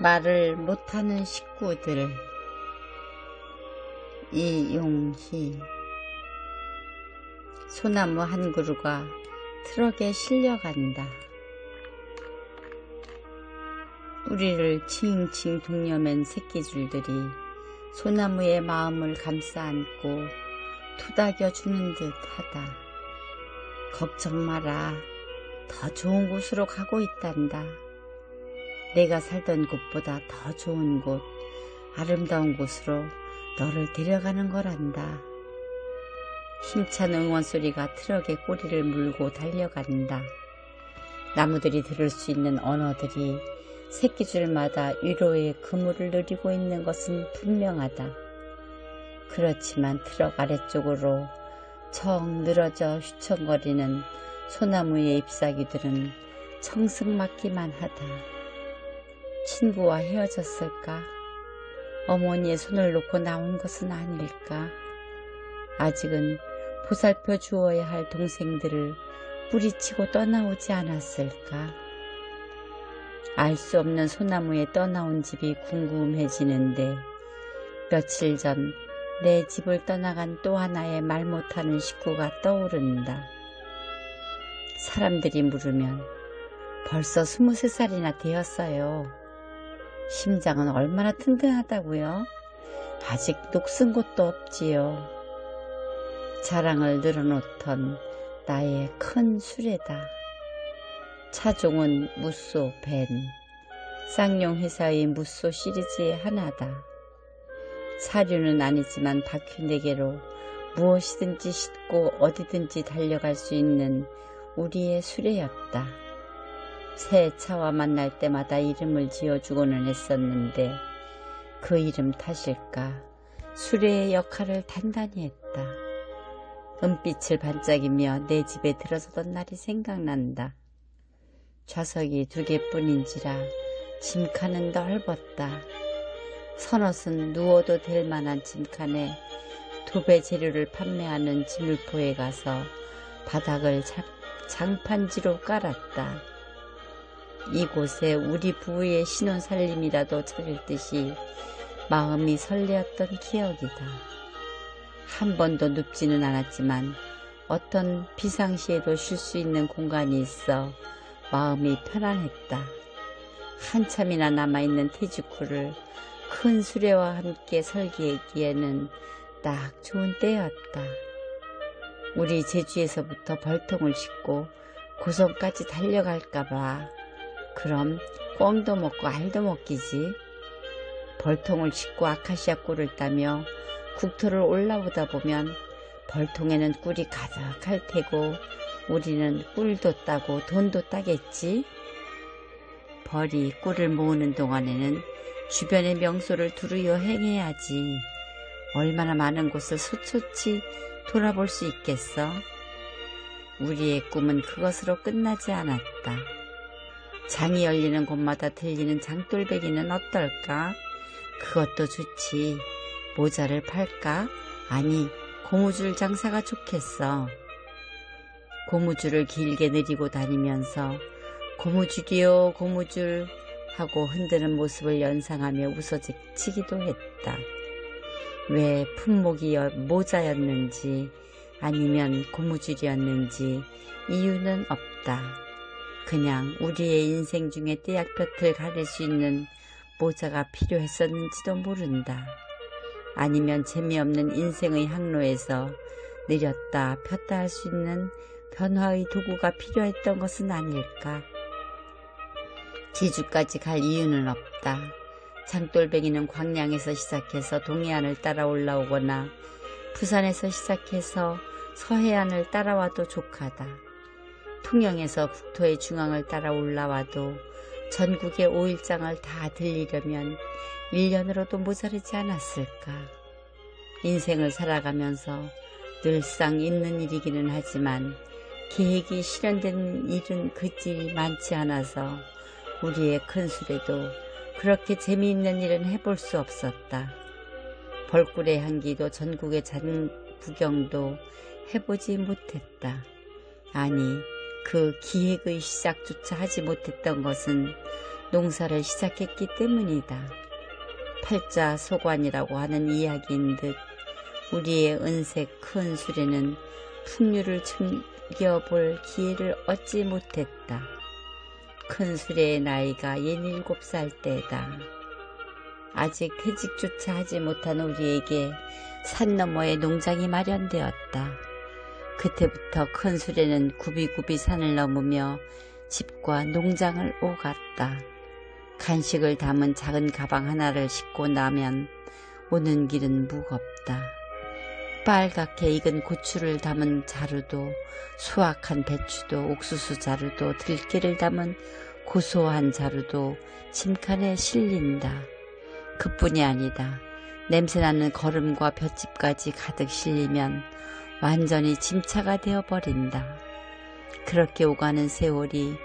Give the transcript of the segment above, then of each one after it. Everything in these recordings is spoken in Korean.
말을 못하는 식구들 이용희 소나무 한 그루가 트럭에 실려간다. 뿌리를 칭칭 동여맨 새끼줄들이 소나무의 마음을 감싸 안고 토닥여 주는 듯 하다. 걱정 마라. 더 좋은 곳으로 가고 있단다. 내가 살던 곳보다 더 좋은 곳, 아름다운 곳으로 너를 데려가는 거란다. 힘찬 응원 소리가 트럭의 꼬리를 물고 달려간다. 나무들이 들을 수 있는 언어들이 새끼줄마다 위로의 그물을 누리고 있는 것은 분명하다. 그렇지만 트럭 아래쪽으로 청 늘어져 휘청거리는 소나무의 잎사귀들은 청승맞기만 하다. 친구와 헤어졌을까? 어머니의 손을 놓고 나온 것은 아닐까? 아직은 보살펴 주어야 할 동생들을 뿌리치고 떠나오지 않았을까? 알 수 없는 소나무에 떠나온 집이 궁금해지는데 며칠 전 내 집을 떠나간 또 하나의 말 못하는 식구가 떠오른다. 사람들이 물으면 벌써 23살이나 되었어요. 심장은 얼마나 튼튼하다고요? 아직 녹슨 곳도 없지요. 자랑을 늘어놓던 나의 큰 수레다. 차종은 무쏘 벤, 쌍용 회사의 무쏘 시리즈의 하나다. 사료는 아니지만 바퀴 네개로 무엇이든지 싣고 어디든지 달려갈 수 있는 우리의 수레였다. 새 차와 만날 때마다 이름을 지어주고는 했었는데 그 이름 탓일까 수레의 역할을 단단히 했다. 은빛을 반짝이며 내 집에 들어서던 날이 생각난다. 좌석이 두 개뿐인지라 짐칸은 넓었다. 선옷은 누워도 될 만한 짐칸에 도배 재료를 판매하는 지물포에 가서 바닥을 장판지로 깔았다. 이곳에 우리 부부의 신혼살림이라도 차릴 듯이 마음이 설레었던 기억이다. 한 번도 눕지는 않았지만 어떤 비상시에도 쉴 수 있는 공간이 있어 마음이 편안했다. 한참이나 남아있는 티즈쿠를 큰 수레와 함께 설계하기에는 딱 좋은 때였다. 우리 제주에서부터 벌통을 싣고 고성까지 달려갈까봐 그럼 꽁도 먹고 알도 먹기지. 벌통을 싣고 아카시아 꿀을 따며 국토를 올라오다 보면 벌통에는 꿀이 가득할 테고 우리는 꿀도 따고 돈도 따겠지. 벌이 꿀을 모으는 동안에는 주변의 명소를 두루 여 행해야지. 얼마나 많은 곳을 소초치 돌아볼 수 있겠어? 우리의 꿈은 그것으로 끝나지 않았다. 장이 열리는 곳마다 들리는 장돌배기는 어떨까? 그것도 좋지. 모자를 팔까? 아니, 고무줄 장사가 좋겠어. 고무줄을 길게 내리고 다니면서 고무줄이요 고무줄 하고 흔드는 모습을 연상하며 웃어치기도 했다. 왜 품목이 모자였는지 아니면 고무줄이었는지 이유는 없다. 그냥 우리의 인생 중에 떼약볕을 가릴 수 있는 모자가 필요했었는지도 모른다. 아니면 재미없는 인생의 항로에서 내렸다 폈다 할 수 있는 변화의 도구가 필요했던 것은 아닐까. 지주까지 갈 이유는 없다. 장돌뱅이는 광양에서 시작해서 동해안을 따라 올라오거나 부산에서 시작해서 서해안을 따라와도 족하다. 통영에서 국토의 중앙을 따라 올라와도 전국의 오일장을 다 들리려면 1년으로도 모자르지 않았을까. 인생을 살아가면서 늘상 있는 일이기는 하지만 계획이 실현된 일은 그지 많지 않아서 우리의 큰 술에도 그렇게 재미있는 일은 해볼 수 없었다. 벌꿀의 향기도 전국의 잔 구경도 해보지 못했다. 아니 그 기획의 시작조차 하지 못했던 것은 농사를 시작했기 때문이다. 팔자 소관이라고 하는 이야기인 듯 우리의 은색 큰 수레는 풍류를 즐겨볼 기회를 얻지 못했다. 큰 수레의 나이가 예닐곱 살 때다. 아직 퇴직조차 하지 못한 우리에게 산 너머에 농장이 마련되었다. 그때부터 큰 수레는 굽이굽이 산을 넘으며 집과 농장을 오갔다. 간식을 담은 작은 가방 하나를 싣고 나면 오는 길은 무겁다. 빨갛게 익은 고추를 담은 자루도 수확한 배추도 옥수수 자루도 들깨를 담은 고소한 자루도 짐칸에 실린다. 그뿐이 아니다. 냄새나는 걸음과 볏짚까지 가득 실리면 완전히 짐차가 되어버린다. 그렇게 오가는 세월이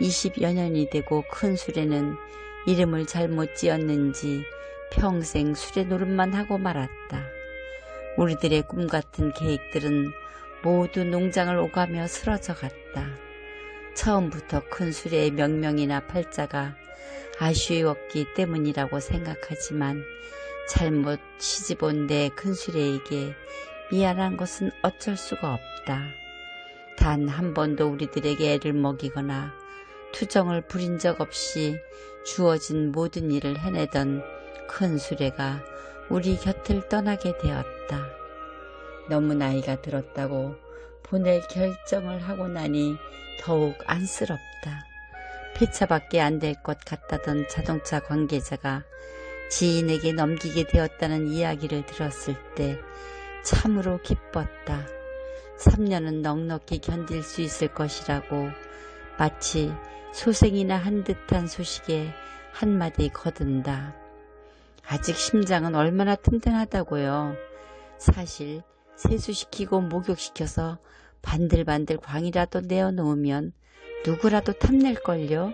20여 년이 되고 큰 수레는 이름을 잘못 지었는지 평생 수레 노릇만 하고 말았다. 우리들의 꿈 같은 계획들은 모두 농장을 오가며 쓰러져 갔다. 처음부터 큰 수레의 명명이나 팔자가 아쉬웠기 때문이라고 생각하지만 잘못 시집온 내 큰 수레에게 미안한 것은 어쩔 수가 없다. 단 한 번도 우리들에게 애를 먹이거나 투정을 부린 적 없이 주어진 모든 일을 해내던 큰 수레가 우리 곁을 떠나게 되었다. 너무 나이가 들었다고 보낼 결정을 하고 나니 더욱 안쓰럽다. 폐차밖에 안 될 것 같다던 자동차 관계자가 지인에게 넘기게 되었다는 이야기를 들었을 때 참으로 기뻤다. 3년은 넉넉히 견딜 수 있을 것이라고 마치 소생이나 한 듯한 소식에 한마디 거둔다. 아직 심장은 얼마나 튼튼하다고요. 사실 세수시키고 목욕시켜서 반들반들 광이라도 내어놓으면 누구라도 탐낼걸요.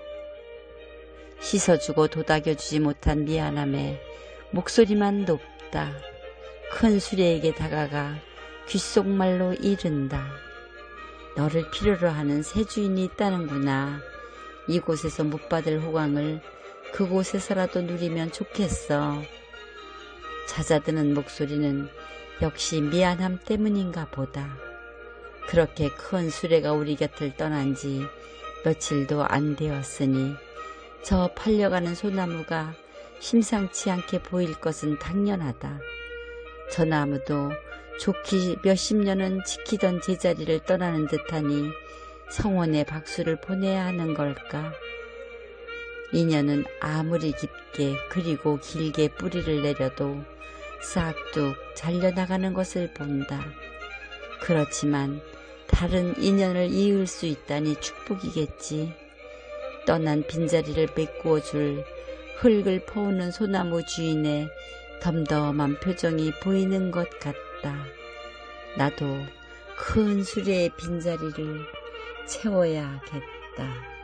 씻어주고 도닥여주지 못한 미안함에 목소리만 높다. 큰 수레에게 다가가 귓속말로 이른다. 너를 필요로 하는 새 주인이 있다는구나. 이곳에서 못 받을 호강을 그곳에서라도 누리면 좋겠어. 잦아드는 목소리는 역시 미안함 때문인가 보다. 그렇게 큰 수레가 우리 곁을 떠난 지 며칠도 안 되었으니 저 팔려가는 소나무가 심상치 않게 보일 것은 당연하다. 저 나무도 좋기 몇십 년은 지키던 제자리를 떠나는 듯하니 성원에 박수를 보내야 하는 걸까? 인연은 아무리 깊게 그리고 길게 뿌리를 내려도 싹둑 잘려나가는 것을 본다. 그렇지만 다른 인연을 이을 수 있다니 축복이겠지. 떠난 빈자리를 메꾸어 줄 흙을 퍼오는 소나무 주인의 덤덤한 표정이 보이는 것 같다. 나도 큰 수레의 빈자리를 채워야겠다.